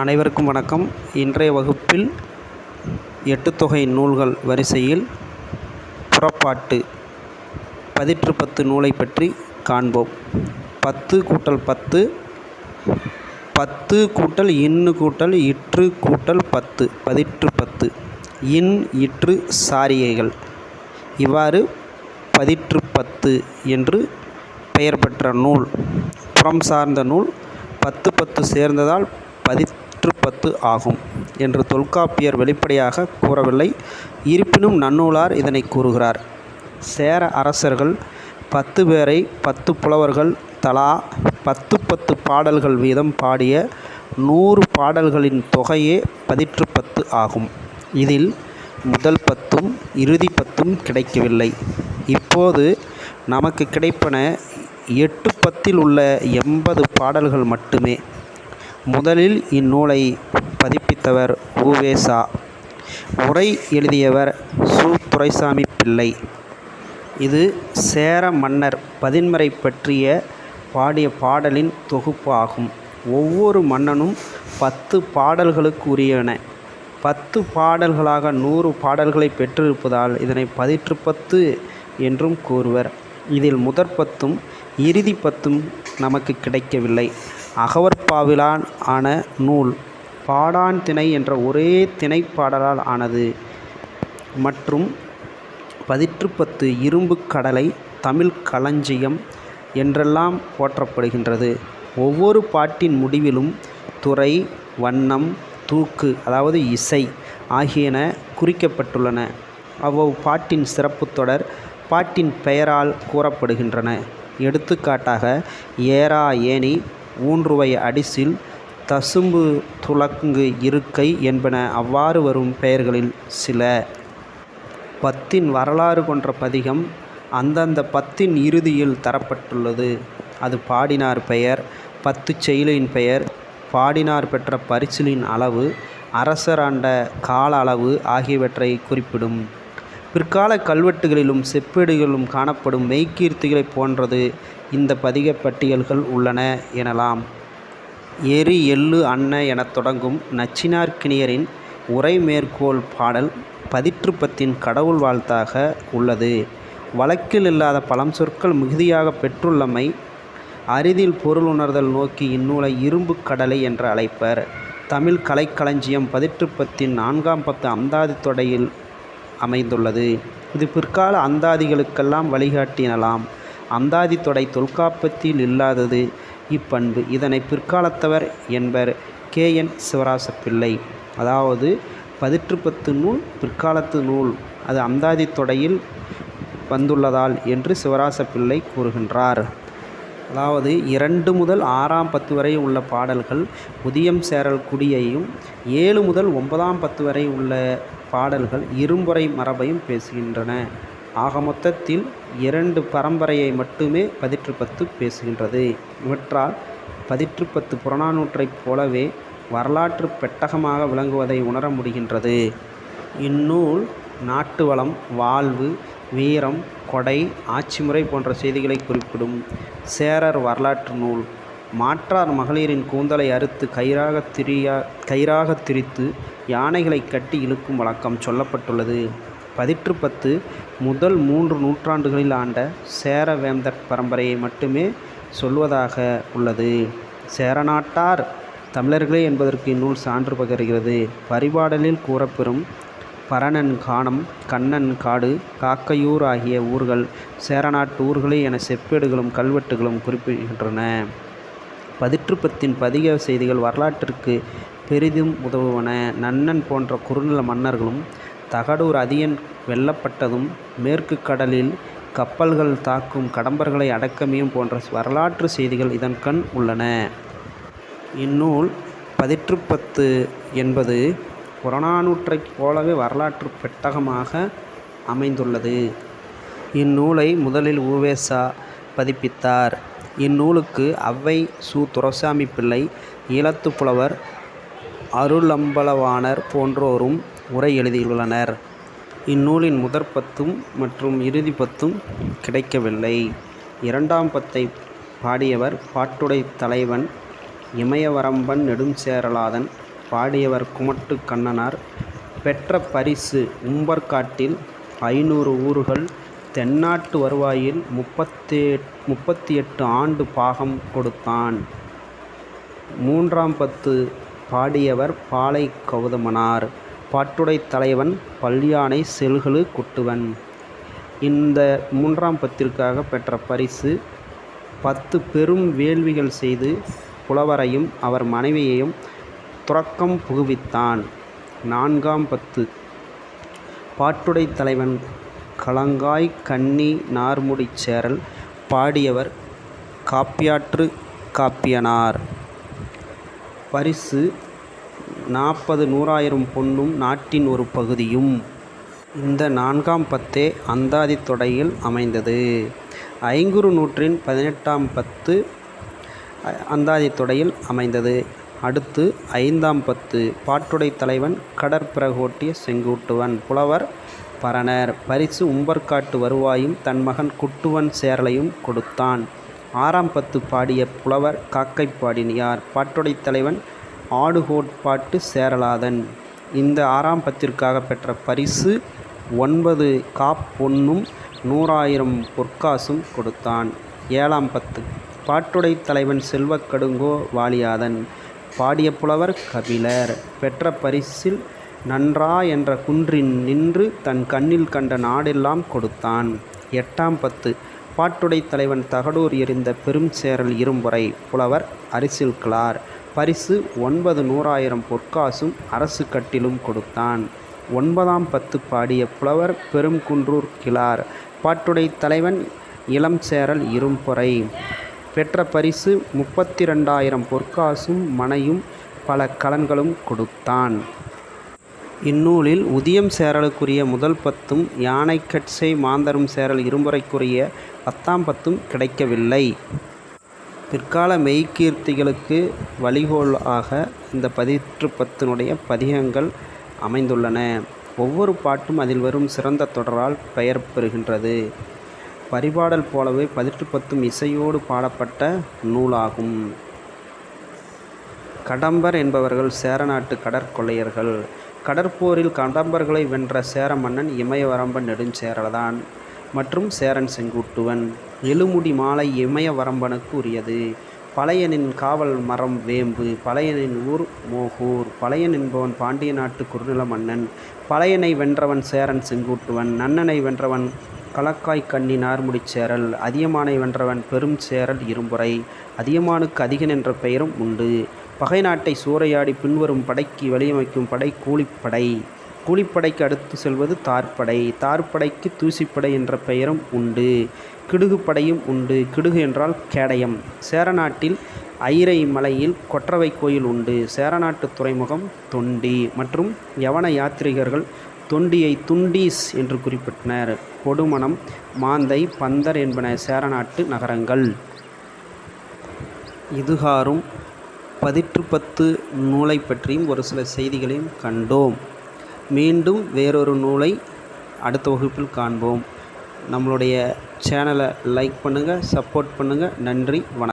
அனைவருக்கும் வணக்கம். இன்றைய வகுப்பில் எட்டுத்தொகை நூல்கள் வரிசையில் புறப்பாட்டு பதிற்று பத்து நூலை பற்றி காண்போம். பத்து கூட்டல் பத்து பத்து கூட்டல் இன்னு கூட்டல் இற்று கூட்டல் பத்து பதிற்று பத்து. இன் இற்று சாரிகைகள் இவ்வாறு பதிற்று பத்து என்று பெயர் பெற்ற நூல் புறம் சார்ந்த நூல் பத்து பத்து சேர்ந்ததால் நூற்று பத்து ஆகும் என்று தொல்காப்பியர் வெளிப்படையாக கூறவில்லை. இருப்பினும் நன்னூலார் இதனை கூறுகிறார். சேர அரசர்கள் பத்து பேரை பத்து புலவர்கள் தலா பத்து பத்து பாடல்கள் வீதம் பாடிய நூறு பாடல்களின் தொகையே பதிற்று பத்து ஆகும். இதில் முதல் பத்தும் இறுதி பத்தும் கிடைக்கவில்லை. இப்போது நமக்கு கிடைப்பன எட்டு பத்தில் உள்ள எண்பது பாடல்கள் மட்டுமே. முதலில் இந்நூலை பதிப்பித்தவர் உவேசா உரை எழுதியவர் சு. துரைசாமி பிள்ளை. இது சேர மன்னர் பதின்மரை பற்றிய பாடிய பாடலின் தொகுப்பு ஆகும். ஒவ்வொரு மன்னனும் பத்து பாடல்களுக்கு உரியன பத்து பாடல்களாக நூறு பாடல்களை பெற்றிருப்பதால் இதனை பதிற்று பத்து என்றும் கூறுவர். இதில் முதற் பத்தும் இறுதி பத்தும் நமக்கு கிடைக்கவில்லை. அகவற்பாவிலான் ஆன நூல் பாடான் திணை என்ற ஒரே திணைப்பாடலால் ஆனது. மற்றும் பதிற்றுப்பத்து இரும்பு கடலை தமிழ் களஞ்சியம் என்றெல்லாம் போற்றப்படுகின்றது. ஒவ்வொரு பாட்டின் முடிவிலும் துறை வண்ணம் தூக்கு அதாவது இசை ஆகியன குறிக்கப்பட்டுள்ளன. அவ்வளவு பாட்டின் சிறப்பு தொடர் பாட்டின் பெயரால் கூறப்படுகின்றன. எடுத்துக்காட்டாக ஏரா ஏனி ஊன்றுவை அடிசில் தசும்பு துலங்கு இருக்கை என்பன அவ்வாறு வரும் பெயர்களில் சில. பத்தின் வரலாறு கொன்ற பதிகம் அந்தந்த பத்தின் இறுதியில் தரப்பட்டுள்ளது. அது பாடினார் பெயர் பத்து செயலின் பெயர் பாடினார் பெற்ற பரிசிலின் அளவு அரசர் ஆண்ட கால அளவு ஆகியவற்றை குறிப்பிடும். பிற்கால கல்வெட்டுகளிலும் செப்பேடுகளிலும் காணப்படும் மெய்க்கீர்த்திகளைப் போன்றது இந்த பதிக பட்டியல்கள் உள்ளன எனலாம். எரி எள்ளு அன்ன எனத் தொடங்கும் நச்சினார்க்கினியரின் உரை மேற்கோள் பாடல் பதிற்றுப்பத்தின் கடவுள் வாழ்த்தாக உள்ளது. வழக்கில் இல்லாத பழம் சொற்கள் மிகுதியாக பெற்றுள்ளமை அரிதில் பொருள் உணர்தல் நோக்கி இந்நூலை இரும்பு கடலை என்று அழைப்பர். தமிழ் கலைக்களஞ்சியம் பதிற்றுப்பத்தின் நான்காம் பத்து அந்தாதி தொடையில் அமைந்துள்ளது. இது பிற்கால அந்தாதிகளுக்கெல்லாம் வழிகாட்டினலாம். அந்தாதி தொடை தொல்காப்பத்தில் இல்லாதது. இப்பண்பு இதனை பிற்காலத்தவர் என்பர் கே. என். சிவராச பிள்ளை. அதாவது பதிற்றுப்பத்து நூல் பிற்காலத்து நூல். அது அந்தாதி தொடையில் வந்துள்ளதால் என்று சிவராச பிள்ளை கூறுகின்றார். அதாவது இரண்டு முதல் ஆறாம் பத்து வரை உள்ள பாடல்கள் உதியம் சேரல் குடியையும் ஏழு முதல் ஒன்பதாம் பத்து வரை உள்ள பாடல்கள் இரும்புரை மரபையும் பேசுகின்றன. ஆக மொத்தத்தில் இரண்டு பரம்பரையை மட்டுமே பதிற்றுப்பத்து பேசுகின்றது. இவற்றால் பதிற்றுப்பத்து புறநானூற்றைப் போலவே வரலாற்று பெட்டகமாக விளங்குவதை உணர முடிகின்றது. இந்நூல் நாட்டு வளம் வாழ்வு வீரம் கொடை ஆட்சிமுறை போன்ற செய்திகளை குறிப்பிடும் சேரர் வரலாற்று நூல். மாற்றார் மகளிரின் கூந்தலை அறுத்து கயிறாக திரியா கயிறாக திரித்து யானைகளை கட்டி இழுக்கும் வழக்கம் சொல்லப்பட்டுள்ளது. பதிற்று பத்து முதல் மூன்று நூற்றாண்டுகளில் ஆண்ட சேர வேந்தர் பரம்பரையை மட்டுமே சொல்வதாக உள்ளது. சேரநாட்டார் தமிழர்களே என்பதற்கு இந்நூல் சான்று பகர்கிறது. பரிபாடலில் கூறப்பெறும் பரணன் காணம் கண்ணன் காடு காக்கையூர் ஆகிய ஊர்கள் சேரநாட்டு ஊர்களே என செப்பேடுகளும் கல்வெட்டுகளும் குறிப்பிடுகின்றன. பதிற்றுப்பத்தின் பதிக செய்திகள் வரலாற்றிற்கு பெரிதும் உதவுவன. நன்னன் போன்ற குறுநில மன்னர்களும் தகடூர் அதியன் வெல்லப்பட்டதும் மேற்கு கடலில் கப்பல்கள் தாக்கும் கடம்பர்களை அடக்கமியும் போன்ற வரலாற்று செய்திகள் இதன் கண் உள்ளன. இந்நூல் பதிற்றுப்பத்து என்பது புறநானூற்றைப் போலவே வரலாற்று பெட்டகமாக அமைந்துள்ளது. இந்நூலை முதலில் உவேசா பதிப்பித்தார். இந்நூலுக்கு அவ்வை சு. துரசாமி பிள்ளை ஈழத்து புலவர் அருளம்பலவாணர் போன்றோரும் உரை எழுதியுள்ளனர். இந்நூலின் முதற் பத்தும் மற்றும் இறுதி பத்தும் கிடைக்கவில்லை. இரண்டாம் பத்தை பாடியவர் பாட்டுடை தலைவன் இமயவரம்பன் நெடுஞ்சேரலாதன் பாடியவர் குமட்டு கண்ணனார். பெற்ற பரிசு உம்பர்காட்டில் ஐநூறு ஊர்கள் தென்னாட்டு வருவாயில் முப்பத்தே முப்பத்தி எட்டு ஆண்டு பாகம் கொடுத்தான். மூன்றாம் பத்து பாடியவர் பாலை கௌதமனார் பாட்டுடை தலைவன் பல்யானை செல்களு குட்டுவன். இந்த மூன்றாம் பத்திற்காக பெற்ற பரிசு பத்து பெரும் வேள்விகள் செய்து புலவரையும் அவர் மனைவியையும் துறக்கம் புகுவித்தான். நான்காம் பத்து. பாட்டுடை தலைவன் கலங்காய் கண்ணி நார்முடிச் சேரல் பாடியவர் காப்பியாற்று காப்பியனார். பரிசு நாற்பது நூறாயிரம் பொன்னும் நாட்டின் ஒரு பகுதியும். இந்த நான்காம் பத்தே அந்தாதி தொடையில் அமைந்தது. ஐங்குறு நூற்றின் பதினெட்டாம் பத்து அந்தாதி தொடையில் அமைந்தது. அடுத்து ஐந்தாம் பத்து பாட்டுடை தலைவன் கடற்பிறகோட்டிய செங்குட்டுவன் புலவர் பரணர். பரிசு உம்பர்காட்டு வருவாயும் தன் மகன் குட்டுவன் சேரலையும் கொடுத்தான். ஆறாம் பத்து பாடிய புலவர் காக்கைப்பாடினியார் பாட்டுடை தலைவன் ஆடுகோட்பாட்டு சேரலாதன். இந்த ஆறாம் பத்திற்காக பெற்ற பரிசு ஒன்பது காப் பொன்னும் நூறாயிரம் பொற்காசும் கொடுத்தான். ஏழாம் பத்து பாட்டுடை தலைவன் செல்வக்கடுங்கோ வாலியாதன். பாடிய புலவர் கபிலர். பெற்ற பரிசில் நன்றா என்ற குன்றின் நின்று தன் கண்ணில் கண்ட நாடெல்லாம் கொடுத்தான். எட்டாம் பத்து பாட்டுடை தலைவன் தகடூர் எறிந்த பெரும் சேரல் இரும்புரை புலவர் அரிசில் கிளார். பரிசு ஒன்பது நூறாயிரம் பொற்காசும் அரசு கட்டிலும் கொடுத்தான். ஒன்பதாம் பத்து பாடிய புலவர் பெரும்குன்றூர் கிளார். பாட்டுடை தலைவன் இளம் சேரல் இரும்புரை பெற்ற பரிசு முப்பத்தி ரெண்டாயிரம் பொற்காசும் மனையும் பல கலன்களும் கொடுத்தான். இந்நூலில் உதியம் சேரலுக்குரிய முதல் பத்தும் யானைக்கட்சை மாந்தரும் சேரல் இரும்புரைக்குரிய பத்தாம் பத்தும் கிடைக்கவில்லை. பிற்கால மெய்க்கீர்த்திகளுக்கு வழிகோலாக ஆக இந்த பதிற்று பத்தினுடைய பதிகங்கள் அமைந்துள்ளன. ஒவ்வொரு பாட்டும் அதில் வரும் சிறந்த தொடரால் பெயர் பெறுகின்றது. பரிபாடல் போலவே பதிற்று பத்தும் இசையோடு பாடப்பட்ட நூலாகும். கடம்பர் என்பவர்கள் சேரநாட்டு கடற்கொள்ளையர்கள். கடற்போரில் கடம்பர்களை வென்ற சேர மன்னன் இமயவரம்பன் நெடுஞ்சேரல்தான் மற்றும் சேரன் செங்குட்டுவன். எழுமுடி மாலை இமயவரம்பனுக்கு உரியது. பழையனின் காவல் மரம் வேம்பு பழையனின் ஊர் மோகூர் பழையன் என்பவன் பாண்டிய நாட்டு குறுநில மன்னன் பழையனை வென்றவன் சேரன் செங்குட்டுவன் நன்னனை வென்றவன் களக்காய் கண்ணி நார்முடிச் சேரல் அதியமானை வென்றவன் பெரும் சேரல் இரும்புரை அதியமானுக்கு அதிகன் என்ற பெயரும் உண்டு. பகை நாட்டை சூறையாடி பின்வரும் படைக்கு வழியமைக்கும் படை கூலிப்படை. கூலிப்படைக்கு அடுத்து செல்வது தார்ப்படை. தார்ப்படைக்கு தூசிப்படை என்ற பெயரும் உண்டு. கிடுகுப்படையும் உண்டு. கிடுகு என்றால் கேடயம். சேரநாட்டில் ஐரை மலையில் கொற்றவை கோயில் உண்டு. சேரநாட்டு துறைமுகம் தொண்டி மற்றும் யவன யாத்ரிகர்கள் தொண்டியை துண்டீஸ் என்று குறிப்பிட்டனர். கொடுமணம் மாந்தை பந்தர் என்பன சேரநாட்டு நகரங்கள். இதுகாரும் பதிற்று பத்து நூலை பற்றியும் ஒரு சில செய்திகளையும் கண்டோம். மீண்டும் வேறொரு நூலை அடுத்த வகுப்பில் காண்போம். நம்மளுடைய சேனலை லைக் பண்ணுங்கள் சப்போர்ட் பண்ணுங்கள் நன்றி வணக்கம்.